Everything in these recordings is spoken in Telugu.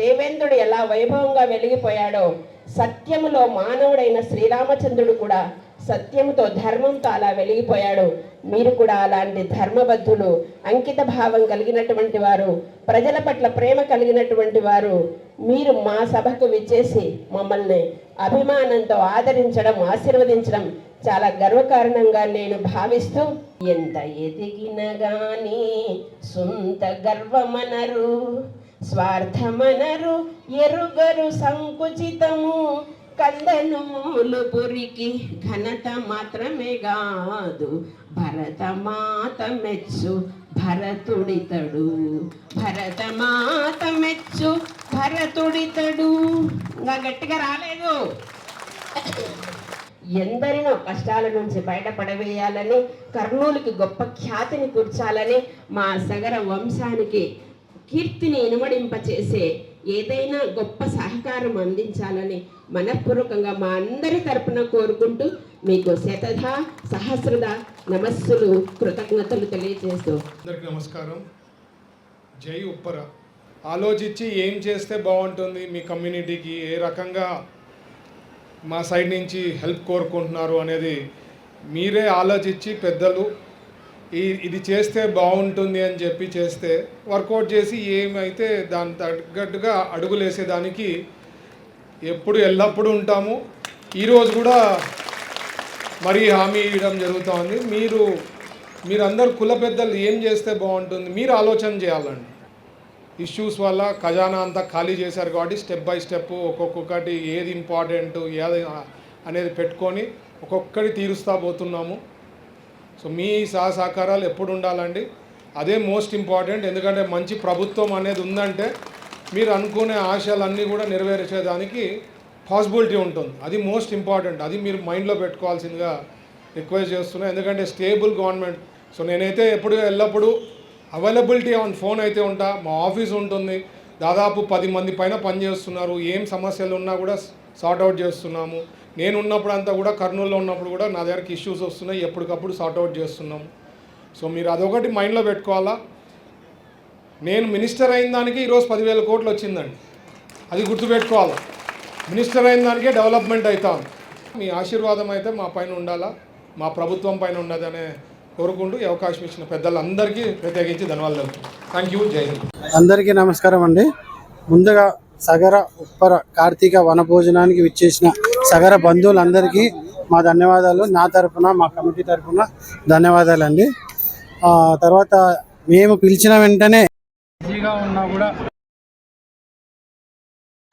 దేవేంద్రుడు ఎలా వైభవంగా వెలిగిపోయాడో సత్యములో మానవుడైన శ్రీరామచంద్రుడు కూడా సత్యంతో ధర్మంతో అలా వెలిగిపోయాడు. మీరు కూడా అలాంటి ధర్మబద్ధులు అంకిత భావం కలిగినటువంటి వారు ప్రజల పట్ల ప్రేమ కలిగినటువంటి వారు మీరు మా సభకు విచ్చేసి మమ్మల్ని అభిమానంతో ఆదరించడం ఆశీర్వదించడం చాలా గర్వకారణంగా నేను భావిస్తూ ఎంత ఎదిగిన గాని సొంత గర్వమనరు. స్వార్థమనరు ఎరుగరు సంకుచితము కందనూలు పురికి ఘనత మాత్రమే కాదు భరతమాత మెచ్చు భరతుడితడు. భరతమాత మెచ్చు భరతుడితడు. ఇంకా గట్టిగా రాలేదు. ఎందరినో కష్టాల నుంచి బయటపడవేయాలని కర్నూలుకి గొప్ప ఖ్యాతిని కూర్చాలని మా సగర వంశానికి కీర్తిని ఇనుమడింపచేసే ఏదైనా గొప్ప సహకారం అందించాలని మనఃపూర్వకంగా మా అందరి తరపున కోరుకుంటూ మీకు శతధ సహస్రద నమస్సులు కృతజ్ఞతలు తెలియజేస్తూ. అందరికి నమస్కారం. జై ఉప్పర. ఆలోచించి ఏం చేస్తే బాగుంటుంది మీ కమ్యూనిటీకి ఏ రకంగా మా సైడ్ నుంచి హెల్ప్ కోరుకుంటున్నారు అనేది మీరే ఆలోచించి పెద్దలు ఈ ఇది చేస్తే బాగుంటుంది అని చెప్పి చేస్తే వర్కౌట్ చేసి ఏమైతే దాని తగ్గట్టుగా అడుగులేసేదానికి ఎప్పుడు ఎల్లప్పుడూ ఉంటాము. ఈరోజు కూడా మరీ హామీ ఇవ్వడం జరుగుతోంది మీరు మీరందరు కుల పెద్దలు ఏం చేస్తే బాగుంటుంది? మీరు ఆలోచన చేయాలండి. ఇష్యూస్ వల్ల ఖజానా అంతా ఖాళీ చేశారు కాబట్టి స్టెప్ బై స్టెప్ ఒక్కొక్కటి ఏది ఇంపార్టెంట్ ఏది అనేది పెట్టుకొని ఒక్కొక్కటి తీరుస్తా పోతున్నాము. సో మీ సహ సహకారాలు ఎప్పుడు ఉండాలండి? అదే మోస్ట్ ఇంపార్టెంట్ ఎందుకంటే మంచి ప్రభుత్వం అనేది ఉందంటే మీరు అనుకునే ఆశలన్నీ కూడా నెరవేర్చేదానికి పాసిబిలిటీ ఉంటుంది. అది మోస్ట్ ఇంపార్టెంట్ అది మీరు మైండ్లో పెట్టుకోవాల్సిందిగా రిక్వెస్ట్ చేస్తున్నాను ఎందుకంటే స్టేబుల్ గవర్నమెంట్ సో నేనైతే ఎప్పుడు ఎల్లప్పుడూ అవైలబిలిటీ ఆన్ ఫోన్ అయితే ఉంటా. మా ఆఫీస్ ఉంటుంది. దాదాపు పది మంది పైన పనిచేస్తున్నారు. ఏం సమస్యలు ఉన్నా కూడా సార్ట్ అవుట్ చేస్తున్నాము. నేను ఉన్నప్పుడు అంతా కూడా కర్నూలులో ఉన్నప్పుడు కూడా నా దగ్గరికి ఇష్యూస్ వస్తున్నాయి. ఎప్పటికప్పుడు సార్ట్ అవుట్ చేస్తున్నాము. సో మీరు అదొకటి మైండ్లో పెట్టుకోవాలా? నేను మినిస్టర్ అయిన దానికి ఈరోజు పదివేల కోట్లు వచ్చిందండి. అది గుర్తుపెట్టుకోవాలి? మినిస్టర్ అయిన దానికే డెవలప్మెంట్ అవుతాం మీ ఆశీర్వాదం అయితే మా పైన ఉండాలా? మా ప్రభుత్వం పైన ఉండదనే కోరుకుంటూ ఈ అవకాశం ఇచ్చిన పెద్దలందరికీ ప్రత్యేకించి ధన్యవాదాలు థ్యాంక్ యూ జై హింద్ అందరికీ నమస్కారం అండి. ముందుగా సగర ఉప్పర కార్తీక వనభోజనానికి విచ్చేసిన సగర బంధువులందరికీ మా ధన్యవాదాలు. నా తరపున మా కమిటీ తరపున ధన్యవాదాలండి. తర్వాత మేము పిలిచిన వెంటనే బిజీగా ఉన్నా కూడా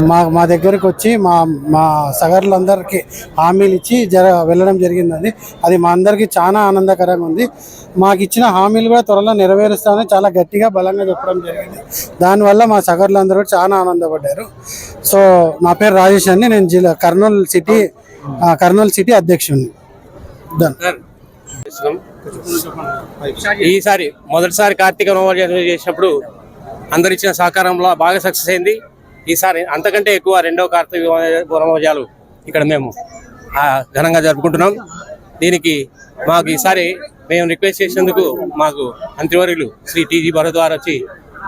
మా మా దగ్గరకు వచ్చి మా మా సగర్లందరికీ హామీలు ఇచ్చి జర వెళ్ళడం జరిగిందండి. అది మా అందరికీ చాలా ఆనందకరంగా ఉంది మాకు ఇచ్చిన హామీలు కూడా త్వరలో నెరవేరుస్తామని చాలా గట్టిగా బలంగా చెప్పడం జరిగింది. దానివల్ల మా సగర్లందరూ చాలా ఆనందపడ్డారు. సో నా పేరు రాజేష్ అండి. నేను జిల్లా కర్నూలు సిటీ కర్నూలు సిటీ అధ్యక్షుడిని. ఈసారి మొదటిసారి కార్తీక నోవాలు చేసినప్పుడు అందరు ఇచ్చిన సహకారంలో బాగా సక్సెస్ అయింది. ఈసారి అంతకంటే ఎక్కువ రెండవ కార్తీక నవోదయాలు ఇక్కడ మేము ఘనంగా జరుపుకుంటున్నాం. దీనికి మాకు ఈసారి మేము రిక్వెస్ట్ చేసినందుకు మాకు మంత్రివర్యులు శ్రీ టీజీ భరద్వార్ వచ్చి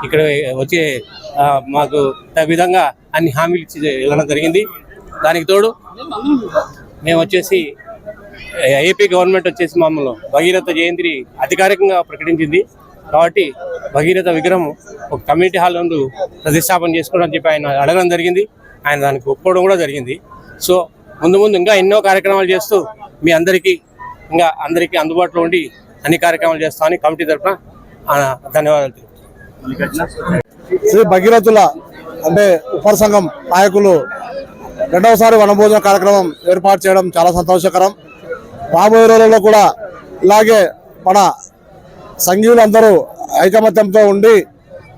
ఇక్కడ వచ్చే మాకు విధంగా అన్ని హామీలు ఇచ్చి వెళ్ళడం జరిగింది. దానికి తోడు మేము వచ్చేసి ఏపీ గవర్నమెంట్ వచ్చేసి మమ్మల్ని భగీరథ జయంతిని అధికారికంగా ప్రకటించింది. కాబట్టి భగీరథ విగ్రహం ఒక కమ్యూనిటీ హాల్ నందు ప్రతిష్టాపన చేసుకోవడం చెప్పి ఆయన అడగడం జరిగింది ఆయన దానికి ఒప్పుకోవడం కూడా జరిగింది సో ముందు ముందు ఇంకా ఎన్నో కార్యక్రమాలు చేస్తూ మీ అందరికీ ఇంకా అందరికీ అందుబాటులో ఉండి అన్ని కార్యక్రమాలు చేస్తామని కమిటీ తరఫున ధన్యవాదాలు తెలుపుతున్నాను. శ్రీ భగీరథుల అంటే ఉపర సంఘం నాయకులు రెండవసారి వనభోజన కార్యక్రమం ఏర్పాటు చేయడం చాలా సంతోషకరం రాబోయే రోజుల్లో కూడా ఇలాగే మన సంఘీయులందరూ ఐకమత్యంతో ఉండి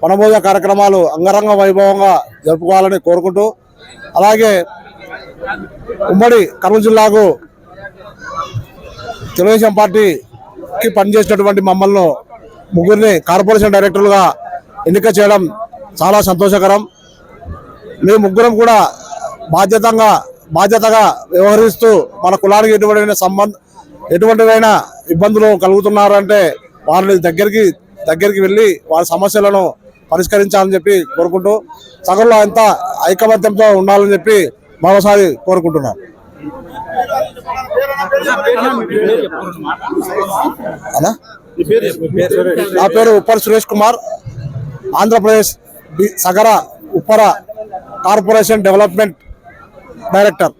వనభోజన కార్యక్రమాలు అంగరంగ వైభవంగా జరుపుకోవాలని కోరుకుంటూ అలాగే ఉమ్మడి కర్నూలు జిల్లాకు తెలుగుదేశం పార్టీకి పనిచేసినటువంటి మమ్మల్ని ముగ్గురిని కార్పొరేషన్ డైరెక్టర్లుగా ఎన్నిక చేయడం చాలా సంతోషకరం. మేము ముగ్గురం కూడా బాధ్యతంగా బాధ్యతగా వ్యవహరిస్తూ మన కులానికి ఎటువంటి సంబంధ ఎటువంటివైనా ఇబ్బందులు కలుగుతున్నారంటే వారిని దగ్గరికి దగ్గరికి వెళ్ళి వారి సమస్యలను పరిష్కరించాలని చెప్పి కోరుకుంటూ సగంలో అంత ఐకమత్యంతో ఉండాలని చెప్పి మరోసారి కోరుకుంటున్నాం. అనా నా పేరు Uppara Suresh Kumar. Andhra Pradesh Sagara Uppara corporation development director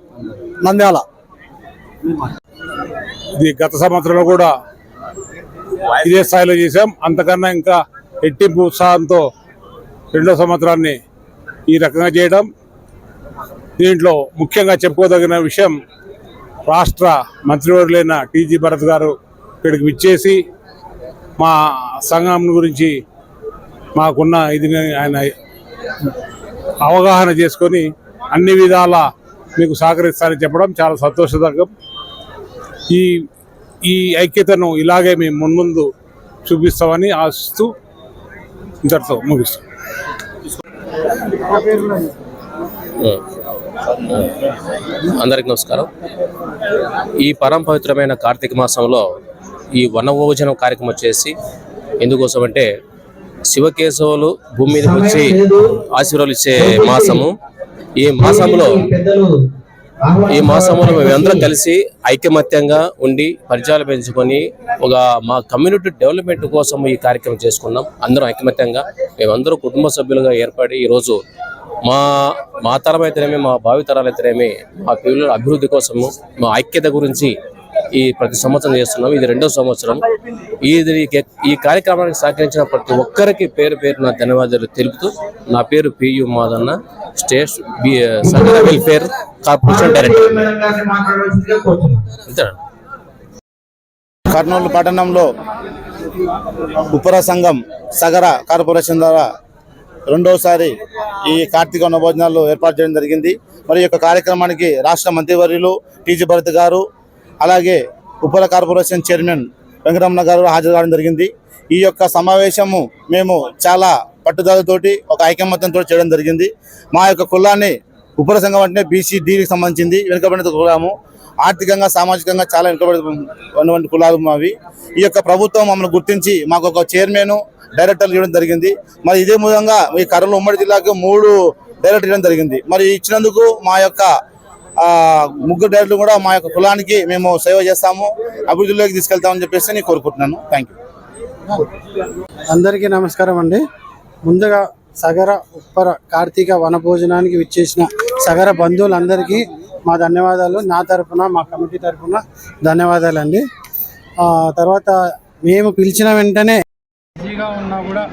Nandyal. ఇది గత సంవత్సరంలో కూడా ఇదే స్థాయిలో చేశాం. అంతకన్నా ఇంకా ఎట్టింపు ఉత్సాహంతో రెండో సంవత్సరాన్ని ఈ రకంగా చేయడం. దీంట్లో ముఖ్యంగా చెప్పుకోదగిన విషయం రాష్ట్ర మంత్రివర్యులైన టీజీ భరత్ గారు ఇక్కడికి విచ్చేసి మా సంఘం గురించి మాకున్న ఇది ఆయన అవగాహన చేసుకొని అన్ని విధాల మీకు సహకరిస్తారని చెప్పడం చాలా సంతోషదాయకం. ఈ ఈ ఐక్యతను ఇలాగే మేము మున్ముందు చూపిస్తామని ఆశిస్తూ ఇంతటితో ముగిస్తాం. అందరికి నమస్కారం. ఈ పరంపవిత్రమైన కార్తీక మాసంలో ఈ వనభోజనం కార్యక్రమం వచ్చేసి ఎందుకోసం అంటే శివకేశవులు భూమి మీదకి వచ్చి ఆశీర్వాదాలు ఇచ్చే మాసము. ఈ మాసంలో ఈ మాసంలో మేమందరం కలిసి ఐకమత్యంగా ఉండి పరిచయాలు పెంచుకొని ఒక మా కమ్యూనిటీ డెవలప్మెంట్ కోసం ఈ కార్యక్రమం చేసుకున్నాం. అందరం ఐకమత్యంగా మేమందరం కుటుంబ సభ్యులుగా ఏర్పడి ఈరోజు మా మా తరం అయితేనేమి మా భావి తరాలు అయితేనేమి మా పిల్లల అభివృద్ధి కోసము మా ఐక్యత గురించి ఈ ప్రతి సంవత్సరం చేస్తున్నాం ఇది రెండో సంవత్సరం. ఇది ఈ కార్యక్రమానికి సహకరించిన ప్రతి ఒక్కరికి పేరు పేరు నా ధన్యవాదాలు తెలుపుతూ నా పేరు P U Madanna state B Sagara welfare Kurnool పట్టణంలో ఉపర సంఘం సగర కార్పొరేషన్ ద్వారా రెండవసారి ఈ కార్తీక వన భోజనాలు ఏర్పాటు చేయడం జరిగింది. మరి ఈ యొక్క కార్యక్రమానికి రాష్ట్ర మంత్రివర్యులు టీజీ భరత్ గారు అలాగే ఉపర కార్పొరేషన్ చైర్మన్ వెంకటరమణ గారు హాజరు కావడం జరిగింది. ఈ యొక్క సమావేశము మేము చాలా పట్టుదలతోటి ఒక ఐకమత్యంతో చేయడం జరిగింది. మా యొక్క కులాన్ని ఉపర సంఘం అంటే బీసీ డీకి సంబంధించింది. వెనుకబడిన కులము. ఆర్థికంగా సామాజికంగా చాలా వెనుకబడినటువంటి కులాలు మావి. ఈ యొక్క ప్రభుత్వం మమ్మల్ని గుర్తించి మాకు ఒక చైర్మన్ డైరెక్టర్లు ఇవ్వడం జరిగింది. మరి ఇదే విధంగా ఈ కర్నూలు ఉమ్మడి జిల్లాకు మూడు డైరెక్టర్ ఇవ్వడం జరిగింది. మరి ఇచ్చినందుకు మా యొక్క ముగ్గురు డైరెక్టర్లు కూడా మా యొక్క కులానికి మేము సేవ చేస్తాము. అభివృద్ధిలోకి తీసుకెళ్తామని చెప్పేసి నేను కోరుకుంటున్నాను. థ్యాంక్ యూ అందరికీ నమస్కారం అండి. ముందుగా సగర ఉప్పర కార్తీక వనభోజనానికి విచ్చేసిన సగర బంధువులందరికీ మా ధన్యవాదాలు. నా తరపున మా కమిటీ తరపున ధన్యవాదాలండి. ఆ, తర్వాత మేము పిలిచిన వెంటనే బిజీగా ఉన్నా కూడా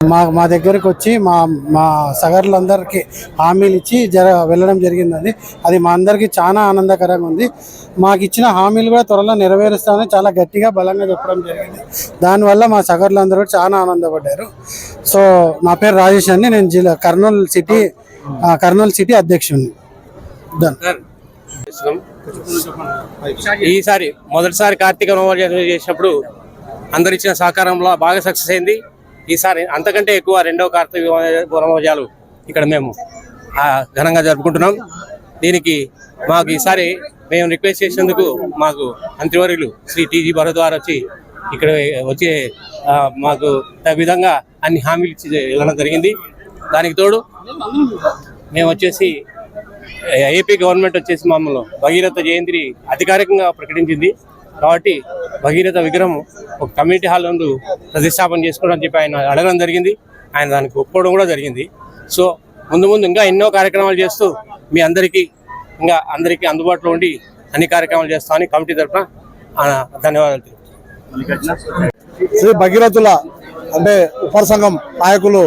మా మా దగ్గరకు వచ్చి మా మా సగర్లందరికీ హామీలు ఇచ్చి జర వెళ్ళడం జరిగిందండి. అది మా అందరికీ చాలా ఆనందకరంగా ఉంది. మాకు ఇచ్చిన హామీలు కూడా త్వరలో నెరవేరుస్తామని చాలా గట్టిగా బలంగా చెప్పడం జరిగింది. దానివల్ల మా సగర్లందరూ చాలా ఆనందపడ్డారు. సో నా పేరు రాజేష్ అండి. నేను జిల్లా కర్నూలు సిటీ కర్నూలు సిటీ అధ్యక్షుడిని. ఈసారి మొదటిసారి కార్తీక నవోదయం చేసినప్పుడు అందరు ఇచ్చిన సహకారంలో బాగా సక్సెస్ అయింది. ఈసారి అంతకంటే ఎక్కువ రెండవ కార్తీక వనభోజాలు ఇక్కడ మేము ఘనంగా జరుపుకుంటున్నాం. దీనికి మాకు ఈసారి మేము రిక్వెస్ట్ చేసినందుకు మాకు మంత్రివర్యులు శ్రీ టీజీ భరత్ గారు వచ్చి ఇక్కడ వచ్చి మాకు విధంగా అన్ని హామీలు ఇచ్చి వెళ్ళడం జరిగింది. దానికి తోడు మేము వచ్చేసి ఏపీ గవర్నమెంట్ వచ్చేసి మమ్మల్ని భగీరథ జయంతిని అధికారికంగా ప్రకటించింది. కాబట్టి భగీరథ విగ్రహం ఒక కమ్యూనిటీ హాల్ నందు ప్రతిష్టాపన చేసుకోవడం చెప్పి ఆయన అడగడం జరిగింది. ఆయన దానికి ఒప్పుకోవడం కూడా జరిగింది. సో ముందు ముందు ఇంకా ఎన్నో కార్యక్రమాలు చేస్తూ మీ అందరికీ ఇంకా అందరికీ అందుబాటులో ఉండి అన్ని కార్యక్రమాలు చేస్తామని కమిటీ తరఫున ధన్యవాదాలు శ్రీ భగీరథుల అంటే ఉపర సంఘం నాయకులు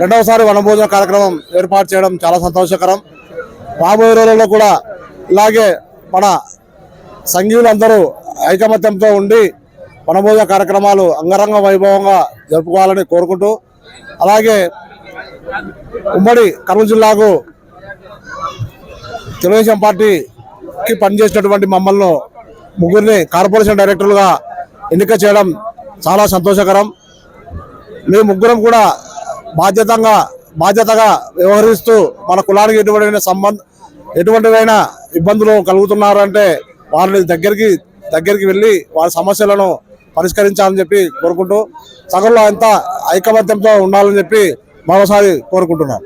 రెండవసారి వనభోజన కార్యక్రమం ఏర్పాటు చేయడం చాలా సంతోషకరం. రాబోయే రోజుల్లో కూడా ఇలాగే మన సంఘీయులందరూ ఐకమత్యంతో ఉండి వనభోజ కార్యక్రమాలు అంగరంగ వైభవంగా జరుపుకోవాలని కోరుకుంటూ అలాగే ఉమ్మడి కర్నూలు జిల్లాకు తెలుగుదేశం పార్టీకి పనిచేసినటువంటి మమ్మల్ని ముగ్గురిని కార్పొరేషన్ డైరెక్టర్లుగా ఎన్నిక చేయడం చాలా సంతోషకరం. మేము ముగ్గురం కూడా బాధ్యతంగా బాధ్యతగా వ్యవహరిస్తూ మన కులానికి ఎటువంటి సంబంధ ఎటువంటివైనా ఇబ్బందులు కలుగుతున్నారంటే అంటే వారిని దగ్గరికి దగ్గరికి వెళ్ళి వారి సమస్యలను పరిష్కరించాలని చెప్పి కోరుకుంటూ సగంలో అంతా ఐకమత్యంతో ఉండాలని చెప్పి మరోసారి కోరుకుంటున్నాను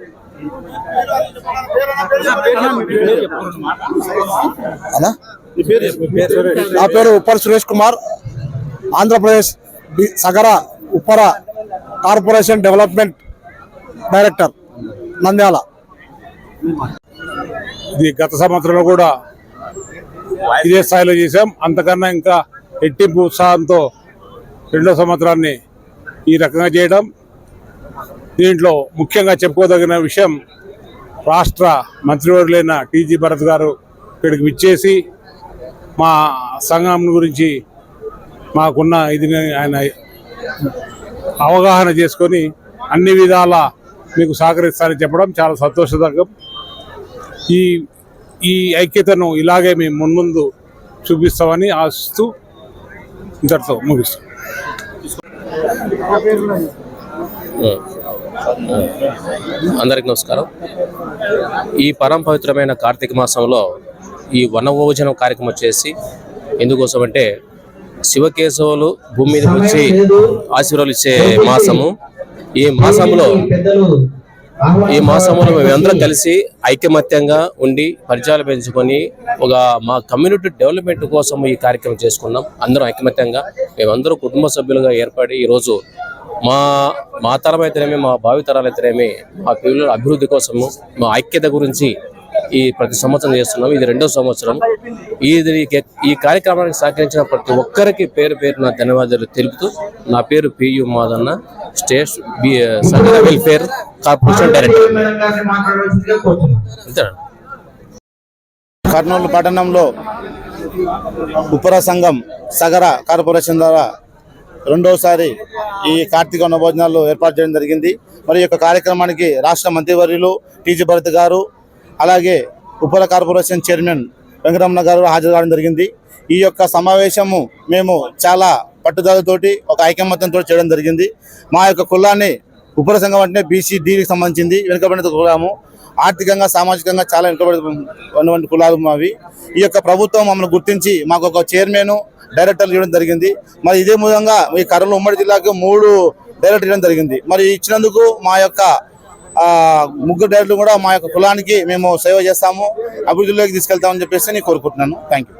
అలా నా పేరు Uppar Suresh Kumar. Andhra Pradesh Sagara Uppara corporation development director Nandyal. ఇది గత సంవత్సరంలో కూడా ఇదే స్థాయిలో చేశాం. అంతకన్నా ఇంకా ఎట్టింపు ఉత్సాహంతో రెండో సంవత్సరాన్ని ఈ రకంగా చేయడం. దీంట్లో ముఖ్యంగా చెప్పుకోదగిన విషయం రాష్ట్ర మంత్రివర్యులైన టీజీ భరత్ గారు ఇక్కడికి విచ్చేసి మా సంఘం గురించి మాకున్న ఇది ఆయన అవగాహన చేసుకొని అన్ని విధాల మీకు సహకరిస్తారని చెప్పడం చాలా సంతోషదాయకం. ఈ ఈ ఐక్యతను ఇలాగే మేము మున్ముందు చూపిస్తామని ఆశిస్తూ ఇంతటితో ముగిస్తాం. అందరికి నమస్కారం. ఈ పరం పవిత్రమైన కార్తీక మాసంలో ఈ వనభోజనం కార్యక్రమం వచ్చేసి ఎందుకోసం అంటే శివకేశవులు భూమి మీదకి వచ్చి ఆశీర్వాదాలు ఇచ్చే మాసము. ఈ మాసంలో ఈ మాసంలో మేమందరం కలిసి ఐకమత్యంగా ఉండి పరిచయాలు పెంచుకొని ఒక మా కమ్యూనిటీ డెవలప్మెంట్ కోసం ఈ కార్యక్రమం చేసుకున్నాం. అందరం ఐకమత్యంగా మేమందరం కుటుంబ సభ్యులుగా ఏర్పడి ఈరోజు మా మా తరం అయితేనేమి మా భావి తరాలు అయితేనేమి మా పిల్లల అభివృద్ధి కోసము మా ఐక్యత గురించి ఈ ప్రతి సంవత్సరం చేస్తున్నాం ఇది రెండో సంవత్సరం. ఇది ఈ కార్యక్రమానికి సహకరించిన ప్రతి ఒక్కరికి పేరు పేరు నా ధన్యవాదాలు తెలుపుతూ నా పేరు P U Madanna. State B welfare corporation director. Kurnool పట్టణంలో ఉపర సంఘం సగర కార్పొరేషన్ ద్వారా రెండవసారి ఈ కార్తీక భోజనాలు ఏర్పాటు చేయడం జరిగింది. మరి ఈ యొక్క కార్యక్రమానికి రాష్ట్ర మంత్రివర్యులు టీజీ భరత్ గారు అలాగే ఉప్పల కార్పొరేషన్ చైర్మన్ వెంకటరమణ గారు హాజరు కావడం జరిగింది. ఈ యొక్క సమావేశము మేము చాలా పట్టుదలతోటి ఒక ఐకమత్యంతో చేయడం జరిగింది. మా యొక్క కులాన్ని ఉపర సంఘం అంటే బీసీ డీకి సంబంధించింది వెనుకబడిన కులాము. ఆర్థికంగా సామాజికంగా చాలా వెనుకబడి ఉన్నటువంటి కులాలు మావి. ఈ యొక్క ప్రభుత్వం మమ్మల్ని గుర్తించి మాకు ఒక చైర్మన్ డైరెక్టర్లు ఇవ్వడం జరిగింది. మరి ఇదే విధంగా ఈ కర్నూలు ఉమ్మడి జిల్లాకు మూడు డైరెక్టర్ ఇవ్వడం జరిగింది. మరి ఇచ్చినందుకు మా యొక్క ముగ్గురు డైరెక్టర్లు కూడా మా యొక్క కులానికి మేము సేవ చేస్తాము అభివృద్ధిలోకి తీసుకెళ్తామని చెప్పేసి నేను కోరుకుంటున్నాను. Thank you